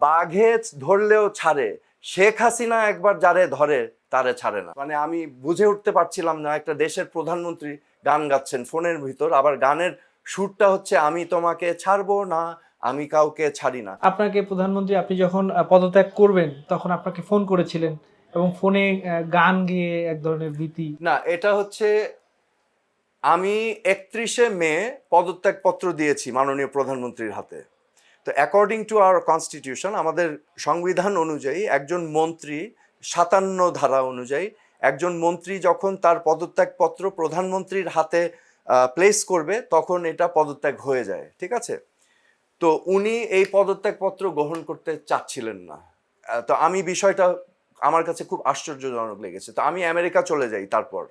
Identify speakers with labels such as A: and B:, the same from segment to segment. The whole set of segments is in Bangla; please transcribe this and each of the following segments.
A: বাঘে ধরলেও ছাড়ে শেখ হাসিনা একবার যারে ধরে তারে ছাড়ে না। মানে আমি বুঝে উঠতে পারছিলাম না একটা দেশের প্রধানমন্ত্রী গান গাচ্ছেন ফোনের ভিতর আবার গানের সুরটা হচ্ছে আমি তোমাকে ছাড়বো না আমি কাউকে ছাড়ি না।
B: আপনাকে প্রধানমন্ত্রী আপনি যখন পদত্যাগ করবেন তখন আপনাকে ফোন করেছিলেন এবং ফোনে গান গেয়ে এক ধরনের ভীতি।
A: না এটা হচ্ছে আমি একত্রিশে মে পদত্যাগপত্র দিয়েছি মাননীয় প্রধানমন্ত্রীর হাতে। তো অ্যাকর্ডিং টু আওয়ার কনস্টিটিউশন আমাদের সংবিধান অনুযায়ী একজন মন্ত্রী সাতান্ন ধারা অনুযায়ী একজন মন্ত্রী যখন তার পদত্যাগপত্র প্রধানমন্ত্রীর হাতে প্লেস করবে, তখন এটা পদত্যাগ হয়ে যায়, ঠিক আছে? তো উনি এই পদত্যাগপত্র গ্রহণ করতে চাচ্ছিলেন না। তো আমি বিষয়টা আমার কাছে খুব আশ্চর্যজনক লেগেছে। তো আমি আমেরিকা চলে যাই তারপর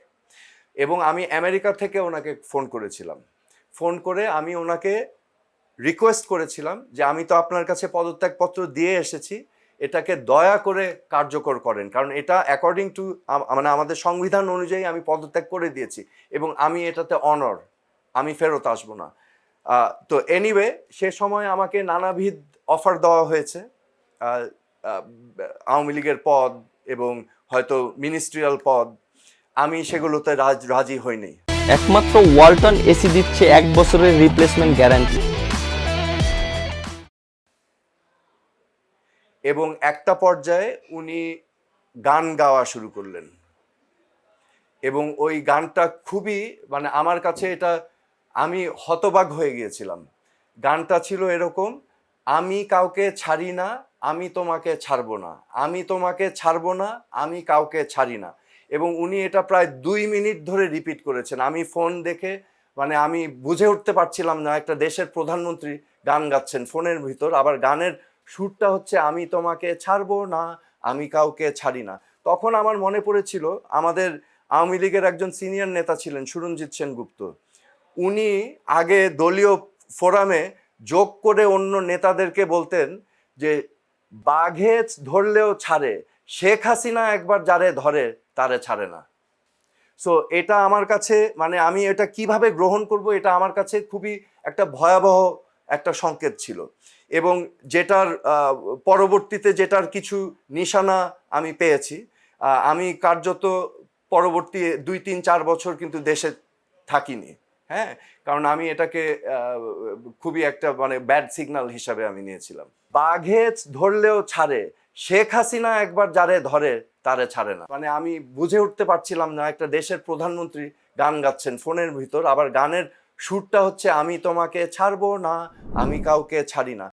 A: এবং আমি আমেরিকা থেকে ওনাকে ফোন করেছিলাম। ফোন করে আমি ওনাকে রিকোয়েস্ট করেছিলাম যে আমি তো আপনার কাছে পদত্যাগপত্র দিয়ে এসেছি, এটাকে দয়া করে কার্যকর করেন। কারণ এটা অ্যাকর্ডিং টু মানে আমাদের সংবিধান অনুযায়ী আমি পদত্যাগ করে দিয়েছি এবং আমি এটাতে অনর আমি ফেরত আসব না। তো এনিওয়ে সে সময় আমাকে নানাবিধ অফার দেওয়া হয়েছে। আওয়ামী লীগের পদ এবং হয়তো মিনিস্ট্রিয়াল পদ, আমি সেগুলোতে রাজি হইনি
C: একমাত্র ওয়ালটন এসি দিচ্ছে এক বছরের রিপ্লেসমেন্ট গ্যারান্টি
A: এবং একটা পর্যায়ে উনি গান গাওয়া শুরু করলেন। এবং ওই গানটা খুবই মানে আমার কাছে এটা, আমি হতবাক হয়ে গিয়েছিলাম। গানটা ছিল এরকম, আমি কাউকে ছাড়ি না, আমি তোমাকে ছাড়ব না। আমি তোমাকে ছাড়ব না, আমি কাউকে ছাড়ি না। এবং উনি এটা প্রায় দুই মিনিট ধরে রিপিট করেছেন। আমি ফোন দেখে মানে আমি বুঝে উঠতে পারছিলাম না, একটা দেশের প্রধানমন্ত্রী গান গাচ্ছেন, ফোনের ভিতর, আবার গানের সুরটা হচ্ছে, আমি তোমাকে ছাড়বো না, আমি কাউকে ছাড়ি না। তখন আমার মনে পড়েছিল, আমাদের আওয়ামী লীগের একজন সিনিয়র নেতা ছিলেন, সুরঞ্জিত সেনগুপ্ত। উনি আগে দলীয় ফোরামে যোগ করে অন্য নেতাদেরকে বলতেন যে বাঘে ধরলেও ছাড়ে, শেখ হাসিনা একবার যারে ধরে, তারে ছাড়ে না। সো এটা আমার কাছে মানে আমি এটা কীভাবে গ্রহণ করব, এটা আমার কাছে খুবই একটা ভয়াবহ একটা সংকেত ছিল। এবং যেটার পরবর্তীতে যেটার কিছু নিশানা আমি পেয়েছি আমি কার্যত পরবর্তী দুই, তিন, চার বছর কিন্তু দেশে থাকিনি হ্যাঁ? কারণ আমি এটাকে খুবই একটা মানে ব্যাড সিগন্যাল হিসাবে আমি নিয়েছিলাম। বাঘে ধরলেও ছাড়ে, শেখ হাসিনা একবার যারে ধরে, তারে ছাড়ে না। মানে আমি বুঝে উঠতে পারছিলাম না, একটা দেশের প্রধানমন্ত্রী গান গাচ্ছেন, ফোনের ভিতর, আবার গানের সুরটা হচ্ছে আমি তোমাকে ছাড়বো না আমি কাউকে ছাড়ি না।